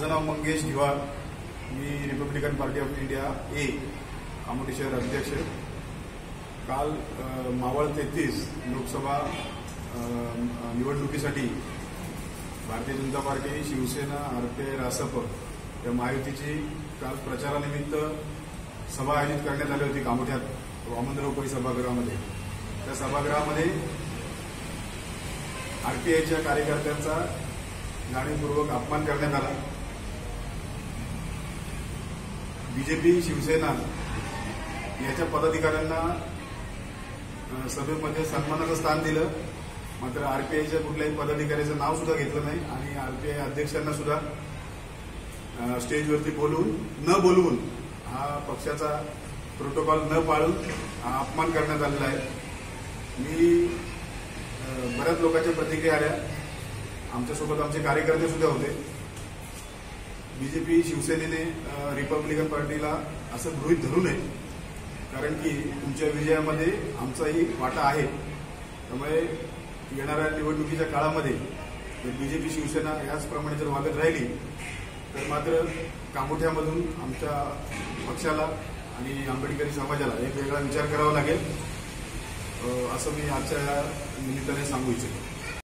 माझं नाव मंगेश धिवार मी Republican party of India A Kamothe शहर अध्यक्ष. काल मावळ तेहतीस लोकसभा निवडणुकीसाठी भारतीय जनता पार्टी शिवसेना आरपीआय रासप या महायुतीची काल प्रचारानिमित्त सभा आयोजित करण्यात आली होती कामोठ्यात वामनराव सभागृहामध्ये. त्या सभागृहामध्ये आरपीआयच्या कार्यकर्त्यांचा जाणीवपूर्वक अपमान करण्यात आला. बीजेपी शिवसेना याच्या पदाधिकाऱ्यांना सभेमध्ये सन्मानाचं स्थान दिलं. मात्र आरपीआयच्या कुठल्याही पदाधिकाऱ्याचं नाव सुद्धा घेतलं नाही आणि आरपीआय अध्यक्षांना सुद्धा स्टेजवरती बोलवून न बोलवून हा पक्षाचा प्रोटोकॉल न पाळून हा अपमान करण्यात आलेला आहे. मी बऱ्याच लोकांच्या प्रतिक्रिया आल्या. आमच्यासोबत आमचे कार्यकर्ते सुद्धा होते. बीजेपी शिवसेनेने रिपब्लिकन पार्टीला असं गृहित धरू नये. कारण की तुमच्या विजयामध्ये आमचाही वाटा आहे. त्यामुळे येणाऱ्या निवडणुकीच्या काळामध्ये जर बीजेपी शिवसेना याचप्रमाणे जर वागत राहिली तर मात्र कामोठ्यामधून आमच्या पक्षाला आणि आंबेडकरी समाजाला एक वेगळा विचार करावा लागेल. असं मी आजच्या या निमित्ताने सांगू इच्छितो.